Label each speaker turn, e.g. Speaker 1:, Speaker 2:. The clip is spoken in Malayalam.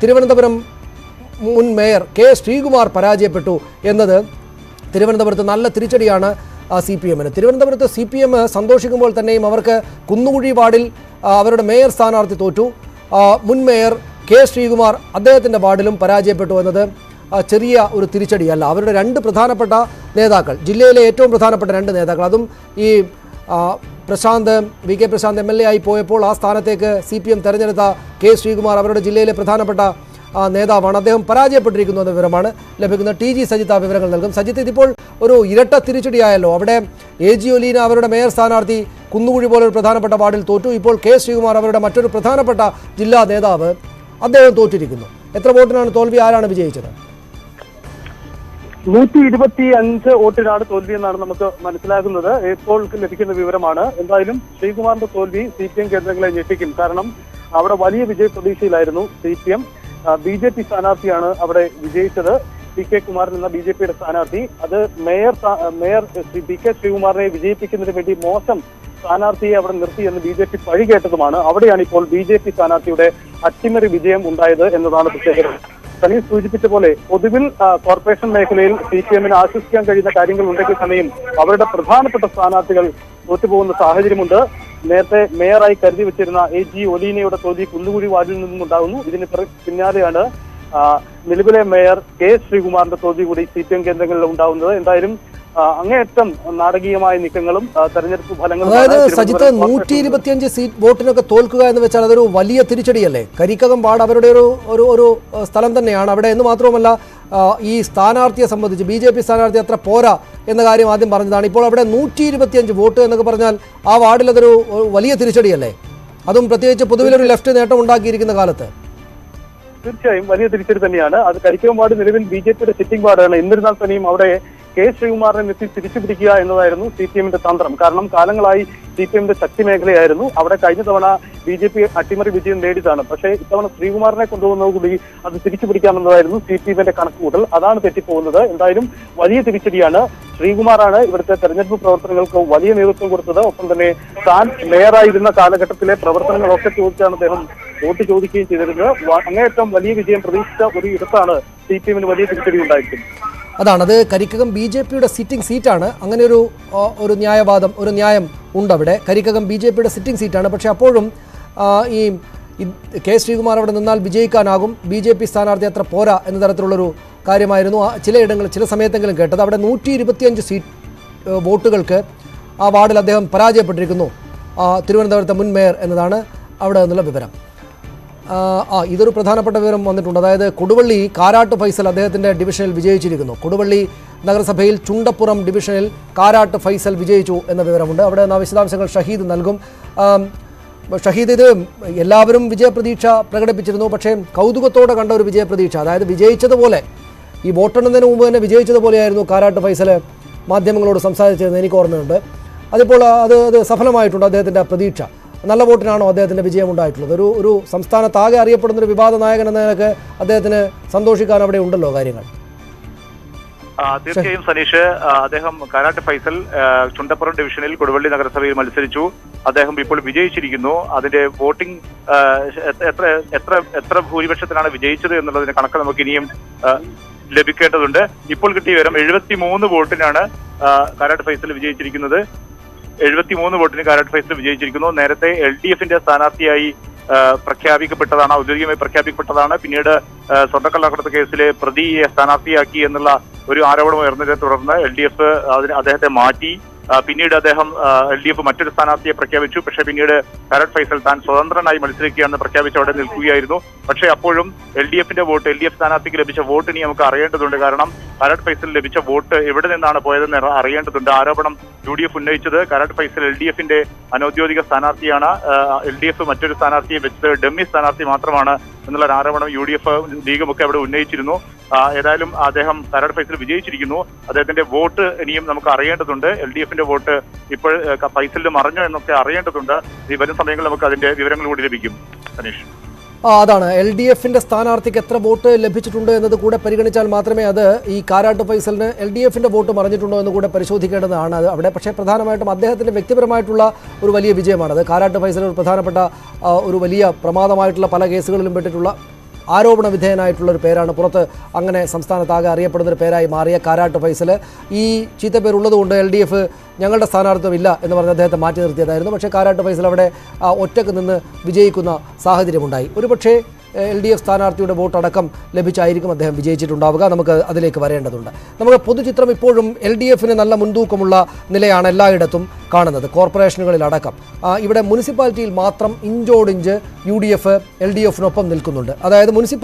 Speaker 1: തിരുവനന്തപുരം മുൻ മേയർ കെ ശ്രീകുമാർ പരാജയപ്പെട്ടു എന്നത് തിരുവനന്തപുരത്ത് നല്ല തിരിച്ചടിയാണ് സി പി എമ്മിന്. തിരുവനന്തപുരത്ത് സി പി എം സന്തോഷിക്കുമ്പോൾ തന്നെയും അവർക്ക് കുന്നുകുഴി വാർഡിൽ അവരുടെ മേയർ സ്ഥാനാർത്ഥി തോറ്റു. മുൻ മേയർ കെ ശ്രീകുമാർ അദ്ദേഹത്തിന്റെ വാർഡിലും പരാജയപ്പെട്ടു എന്നത് ചെറിയ ഒരു തിരിച്ചടിയല്ല. അവരുടെ രണ്ട് പ്രധാനപ്പെട്ട നേതാക്കൾ ജില്ലയിലെ ഏറ്റവും പ്രധാനപ്പെട്ട രണ്ട് നേതാക്കൾ അതും ഈ Prashanth V K Prashanth M L A ആയി പോയപ്പോൾ ആ സ്ഥാനത്തേക്ക് സി പി എം തെരഞ്ഞെടുത്ത കെ ശ്രീകുമാർ അവരുടെ ജില്ലയിലെ പ്രധാനപ്പെട്ട നേതാവാണ്. അദ്ദേഹം പരാജയപ്പെട്ടിരിക്കുന്നു എന്ന വിവരമാണ് ലഭിക്കുന്നത്. ടി ജി സജിത്ത് ആ വിവരങ്ങൾ നൽകും. സജിത്ത് ഇതിപ്പോൾ ഒരു ഇരട്ട തിരിച്ചടിയായല്ലോ. അവിടെ എ ജി ഒലീന അവരുടെ മേയർ സ്ഥാനാർത്ഥി കുന്നുകുഴി പോലെ ഒരു പ്രധാനപ്പെട്ട വാർഡിൽ തോറ്റു. ഇപ്പോൾ കെ ശ്രീകുമാർ അവരുടെ മറ്റൊരു പ്രധാനപ്പെട്ട ജില്ലാ നേതാവ് അദ്ദേഹം തോറ്റിരിക്കുന്നു. എത്ര വോട്ടിനാണ് തോൽവി? ആരാണ് വിജയിച്ചത്?
Speaker 2: നൂറ്റി ഇരുപത്തി അഞ്ച് വോട്ടിനാണ് തോൽവി എന്നാണ് നമുക്ക് മനസ്സിലാകുന്നത്. ഇപ്പോൾ ലഭിക്കുന്ന വിവരമാണ്. എന്തായാലും ശ്രീകുമാറിന്റെ തോൽവി സി പി എം കേന്ദ്രങ്ങളെ ഞെട്ടിക്കും. കാരണം അവിടെ വലിയ വിജയ പ്രതീക്ഷയിലായിരുന്നു C P M. B J P സ്ഥാനാർത്ഥിയാണ് അവിടെ വിജയിച്ചത്. പി കെ കുമാരൻ എന്ന ബി ജെ പിയുടെ സ്ഥാനാർത്ഥി. അത് mayor mayor Shri P K ശ്രീകുമാറിനെ വിജയിപ്പിക്കുന്നതിന് വേണ്ടി മോശം സ്ഥാനാർത്ഥിയെ അവിടെ നിർത്തി എന്ന് ബി ജെ പി പഴി കേട്ടതുമാണ്. അവിടെയാണ് ഇപ്പോൾ ബി ജെ പി സ്ഥാനാർത്ഥിയുടെ അട്ടിമറി വിജയം ഉണ്ടായത് എന്നതാണ് പ്രത്യേകത. സനീൽ സൂചിപ്പിച്ച പോലെ പൊതുവിൽ കോർപ്പറേഷൻ മേഖലയിൽ സി പി എമ്മിന് ആശ്വസിക്കാൻ കഴിയുന്ന കാര്യങ്ങൾ ഉണ്ടെങ്കിൽ തന്നെയും അവരുടെ പ്രധാനപ്പെട്ട സ്ഥാനാർത്ഥികൾ തോറ്റുപോകുന്ന സാഹചര്യമുണ്ട്. നേരത്തെ മേയറായി കരുതി വെച്ചിരുന്ന എ ജി ഒലീനയുടെ തോതി കുന്നുകുഴി വാർഡിൽ നിന്നും ഉണ്ടാകുന്നു. ഇതിന് പിന്നാലെയാണ് നിലവിലെ മേയർ കെ ശ്രീകുമാറിന്റെ തോതി കൂടി സി പി എം കേന്ദ്രങ്ങളിൽ ഉണ്ടാകുന്നത്. എന്തായാലും അങ്ങേയറ്റം നാടകീയമായ നീക്കങ്ങളും തെരഞ്ഞെടുപ്പ് ഫലങ്ങളും
Speaker 1: അതായത് സജിത്ത് നൂറ്റി ഇരുപത്തിയഞ്ച് സീറ്റ് വോട്ടിനൊക്കെ തോൽക്കുക എന്ന് വെച്ചാൽ അതൊരു വലിയ തിരിച്ചടിയല്ലേ? കരിക്കകം വാർഡ് അവരുടെ ഒരു ഒരു ഒരു സ്ഥലം തന്നെയാണ്. അവിടെ എന്ന് മാത്രവുമല്ല ഈ സ്ഥാനാർത്ഥിയെ സംബന്ധിച്ച് ബി ജെ പി സ്ഥാനാർത്ഥി അത്ര പോരാ എന്ന കാര്യം ആദ്യം പറഞ്ഞതാണ്. ഇപ്പോൾ അവിടെ നൂറ്റി ഇരുപത്തിയഞ്ച് വോട്ട് എന്നൊക്കെ പറഞ്ഞാൽ ആ വാർഡിൽ അതൊരു വലിയ തിരിച്ചടിയല്ലേ? അതും പ്രത്യേകിച്ച് പൊതുവിലൊരു ലെഫ്റ്റ് നേട്ടം ഉണ്ടാക്കിയിരിക്കുന്ന കാലത്ത്.
Speaker 2: തീർച്ചയായും വലിയ തിരിച്ചടി തന്നെയാണ്. അത് കരിക്കകം വാർഡ് നിലവിൽ ബി ജെ പിയുടെ സിറ്റിംഗ് വാർഡാണ്. എന്നിരുന്നാൽ തന്നെയും അവിടെ കെ ശ്രീകുമാറിനെ നിർത്തി തിരിച്ചു പിടിക്കുക എന്നതായിരുന്നു സി പി എമ്മിന്റെ തന്ത്രം. കാരണം കാലങ്ങളായി സി പി എമ്മിന്റെ ശക്തി മേഖലയായിരുന്നു അവിടെ കഴിഞ്ഞ തവണ ബി ജെ പി അട്ടിമറി വിജയം നേടിയതാണ്. പക്ഷേ ഇത്തവണ ശ്രീകുമാറിനെ കൊണ്ടുപോകുന്നതോടുകൂടി അത് തിരിച്ചു പിടിക്കാമെന്നതായിരുന്നു സി പി എമ്മിന്റെ കണക്കുകൂട്ടൽ. അതാണ് തെറ്റിപ്പോകുന്നത്. എന്തായാലും വലിയ തിരിച്ചടിയാണ്. ശ്രീകുമാറാണ് ഇവിടുത്തെ തെരഞ്ഞെടുപ്പ് പ്രവർത്തനങ്ങൾക്ക് വലിയ നേതൃത്വം കൊടുത്തത്. ഒപ്പം തന്നെ താൻ മേയറായിരുന്ന കാലഘട്ടത്തിലെ പ്രവർത്തനങ്ങളൊക്കെ ചോദിച്ചാണ് അദ്ദേഹം വോട്ട് ചോദിക്കുകയും ചെയ്തിരുന്നത്. അങ്ങേയറ്റം വലിയ വിജയം പ്രതീക്ഷിച്ച ഒരു ഇടത്താണ് സി പി എമ്മിന് വലിയ തിരിച്ചടി ഉണ്ടായിരിക്കുന്നത്.
Speaker 1: അതാണ് അത് കരിക്കകം ബി ജെ പിയുടെ സിറ്റിംഗ് സീറ്റാണ് അങ്ങനെ ഒരു ഒരു ന്യായവാദം ഒരു ന്യായം ഉണ്ട് അവിടെ കരിക്കകം ബി ജെ പിയുടെ സിറ്റിംഗ് സീറ്റാണ് പക്ഷേ അപ്പോഴും ഈ കെ ശ്രീകുമാർ അവിടെ നിന്നാൽ വിജയിക്കാനാകും. ബി ജെ പി സ്ഥാനാർത്ഥി അത്ര പോരാ എന്ന തരത്തിലുള്ളൊരു കാര്യമായിരുന്നു. ചിലയിടങ്ങൾ ചില സമയത്തെങ്കിലും കേട്ടത്. അവിടെ നൂറ്റി ഇരുപത്തിയഞ്ച് സീറ്റ് വോട്ടുകൾക്ക് ആ വാർഡിൽ അദ്ദേഹം പരാജയപ്പെട്ടിരിക്കുന്നു. തിരുവനന്തപുരത്തെ മുൻ മേയർ എന്നതാണ് അവിടെ നിന്നുള്ള വിവരം. ആ, ഇതൊരു പ്രധാനപ്പെട്ട വിവരം വന്നിട്ടുണ്ട്. അതായത് കൊടുവള്ളി കാരാട്ട് ഫൈസൽ അദ്ദേഹത്തിന്റെ ഡിവിഷനിൽ വിജയിച്ചിരിക്കുന്നു. കൊടുവള്ളി നഗരസഭയിൽ ചുണ്ടപ്പുറം ഡിവിഷനിൽ കാരാട്ട് ഫൈസൽ വിജയിച്ചു എന്ന വിവരമുണ്ട്. അവിടെ നിന്ന് വിശദാംശങ്ങൾ ഷഹീദ് നൽകും. ഷഹീദ് ഇത് എല്ലാവരും വിജയപ്രതീക്ഷ പ്രകടിപ്പിച്ചിരുന്നു. പക്ഷേ കൗതുകത്തോടെ കണ്ട ഒരു വിജയപ്രതീക്ഷ. അതായത് വിജയിച്ചതുപോലെ ഈ വോട്ടെണ്ണുന്നതിന് മുമ്പ് തന്നെ വിജയിച്ചതുപോലെയായിരുന്നു കാരാട്ട് ഫൈസൽ മാധ്യമങ്ങളോട് സംസാരിച്ചിരുന്നത് എനിക്ക് ഓർമ്മയുണ്ട്. അതിപ്പോൾ അത് അത് സഫലമായിട്ടുണ്ട് അദ്ദേഹത്തിന്റെ പ്രതീക്ഷ. നല്ല വോട്ടിനാണോ അദ്ദേഹത്തിന്റെ വിജയമുണ്ടായിട്ടുള്ളത്? ഒരു ഒരു സംസ്ഥാനത്താകെ അറിയപ്പെടുന്ന ഒരു വിവാദ നായകൻ എന്ന നിലയ്ക്ക് അദ്ദേഹത്തിന് സന്തോഷിക്കാൻ അവിടെ ഉണ്ടല്ലോ കാര്യങ്ങൾ.
Speaker 3: തീർച്ചയായും സനീഷ് അദ്ദേഹം കാരാട്ട് ഫൈസൽ ചുണ്ടപ്പുറം ഡിവിഷനിൽ കൊടുവള്ളി നഗരസഭയിൽ മത്സരിച്ചു. അദ്ദേഹം ഇപ്പോൾ വിജയിച്ചിരിക്കുന്നു. അതിന്റെ വോട്ടിംഗ് എത്ര എത്ര എത്ര ഭൂരിപക്ഷത്തിനാണ് വിജയിച്ചത് എന്നുള്ളതിന്റെ കണക്ക് നമുക്ക് ഇനിയും ലഭിക്കേണ്ടതുണ്ട്. ഇപ്പോൾ കിട്ടിയ വിവരം എഴുപത്തി മൂന്ന് വോട്ടിനാണ് കാരാട്ട് ഫൈസൽ വിജയിച്ചിരിക്കുന്നത്. എഴുപത്തിമൂന്ന് വോട്ടിന് കാരാട്ട് ഫൈസൽ വിജയിച്ചിരിക്കുന്നു. നേരത്തെ എൽ ഡി എഫിന്റെ സ്ഥാനാർത്ഥിയായി പ്രഖ്യാപിക്കപ്പെട്ടതാണ് ഔദ്യോഗികമായി പ്രഖ്യാപിക്കപ്പെട്ടതാണ്. പിന്നീട് സ്വർണക്കള്ളക്കടത്ത് കേസിലെ പ്രതിയെ സ്ഥാനാർത്ഥിയാക്കി എന്നുള്ള ഒരു ആരോപണം ഉയർന്നതിനെ തുടർന്ന് എൽ ഡി എഫ് അതിന് അദ്ദേഹത്തെ മാറ്റി. പിന്നീട് അദ്ദേഹം എൽ ഡി എഫ് മറ്റൊരു സ്ഥാനാർത്ഥിയെ പ്രഖ്യാപിച്ചു. പക്ഷേ പിന്നീട് കരട് ഫൈസൽ താൻ സ്വതന്ത്രനായി മത്സരിക്കുകയാണെന്ന് പ്രഖ്യാപിച്ച് അവിടെ നിൽക്കുകയായിരുന്നു. പക്ഷേ അപ്പോഴും എൽ ഡി എഫിന്റെ വോട്ട് എൽ ഡി എഫ് സ്ഥാനാർത്ഥിക്ക് ലഭിച്ച വോട്ട് ഇനി നമുക്ക് അറിയേണ്ടതുണ്ട്. കാരണം കരട് ഫൈസൽ ലഭിച്ച വോട്ട് എവിടെ നിന്നാണ് പോയതെന്ന് അറിയേണ്ടതുണ്ട്. ആരോപണം യു ഡി എഫ് ഉന്നയിച്ചത് കരട് ഫൈസൽ എൽ ഡി എഫിന്റെ അനൌദ്യോഗിക സ്ഥാനാർത്ഥിയാണ്. എൽ ഡി എഫ് മറ്റൊരു സ്ഥാനാർത്ഥിയെ വെച്ചത് ഡെമ്മി സ്ഥാനാർത്ഥി മാത്രമാണ്. എന്നുള്ള ആരോപണം യു ഡി എഫ് ലീഗും ഒക്കെ അവിടെ ഉന്നയിച്ചിരുന്നു. ഏതായാലും അദ്ദേഹം കരട് ഫൈസൽ വിജയിച്ചിരിക്കുന്നു. അദ്ദേഹത്തിന്റെ വോട്ട് ഇനിയും നമുക്ക് അറിയേണ്ടതുണ്ട്. എൽ ഡി എഫിന്റെ വോട്ട് ഇപ്പോൾ ഫൈസലിൽ മറഞ്ഞോ എന്നൊക്കെ അറിയേണ്ടതുണ്ട്. ഈ വരും സമയങ്ങളിൽ നമുക്ക് അതിന്റെ വിവരങ്ങൾ കൂടി ലഭിക്കും. സനീഷ്.
Speaker 1: ആ അതാണ്. എൽ ഡി എഫിന്റെ സ്ഥാനാർത്ഥിക്ക് എത്ര വോട്ട് ലഭിച്ചിട്ടുണ്ട് എന്നത് കൂടെ പരിഗണിച്ചാൽ മാത്രമേ അത് ഈ കാരാട്ട് ഫൈസലിന് എൽ ഡി എഫിന്റെ വോട്ട് മറിഞ്ഞിട്ടുണ്ടോ എന്ന് കൂടെ പരിശോധിക്കേണ്ടതാണ്. അത് അവിടെ പക്ഷേ പ്രധാനമായിട്ടും അദ്ദേഹത്തിന്റെ വ്യക്തിപരമായിട്ടുള്ള ഒരു വലിയ വിജയമാണ്. അത് കാരാട്ട് ഫൈസൽ ഒരു പ്രധാനപ്പെട്ട ഒരു വലിയ പ്രമാദമായിട്ടുള്ള പല കേസുകളിലും പെട്ടിട്ടുള്ള ആരോപണ വിധേയനായിട്ടുള്ളൊരു പേരാണ് പുറത്ത് അങ്ങനെ സംസ്ഥാനത്താകെ അറിയപ്പെടുന്ന ഒരു പേരായി മാറിയ കാരാട്ട് ഫൈസൽ ഈ ചീത്തപ്പേരുള്ളതുകൊണ്ട് എൽ ഡി എഫ് ഞങ്ങളുടെ സ്ഥാനാർത്ഥമില്ല എന്ന് പറഞ്ഞ് അദ്ദേഹത്തെ മാറ്റി നിർത്തിയതായിരുന്നു. പക്ഷേ കാരാട്ട് ഫൈസൽ അവിടെ ഒറ്റയ്ക്ക് നിന്ന് വിജയിക്കുന്ന സാഹചര്യമുണ്ടായി. ഒരുപക്ഷേ എൽ ഡി എഫ് സ്ഥാനാർത്ഥിയുടെ വോട്ടടക്കം ലഭിച്ചായിരിക്കും അദ്ദേഹം വിജയിച്ചിട്ടുണ്ടാവുക. നമുക്ക് അതിലേക്ക് വരേണ്ടതുണ്ട്. നമുക്ക് പൊതുചിത്രം ഇപ്പോഴും എൽ ഡി എഫിന് നല്ല മുൻതൂക്കമുള്ള നിലയാണ് എല്ലായിടത്തും കാണുന്നത്. കോർപ്പറേഷനുകളിലടക്കം. ഇവിടെ മുനിസിപ്പാലിറ്റിയിൽ മാത്രം ഇഞ്ചോടിഞ്ച് U D F L D എഫിനൊപ്പം നിൽക്കുന്നുണ്ട്. അതായത് മുനിസിപ്പാലിറ്റി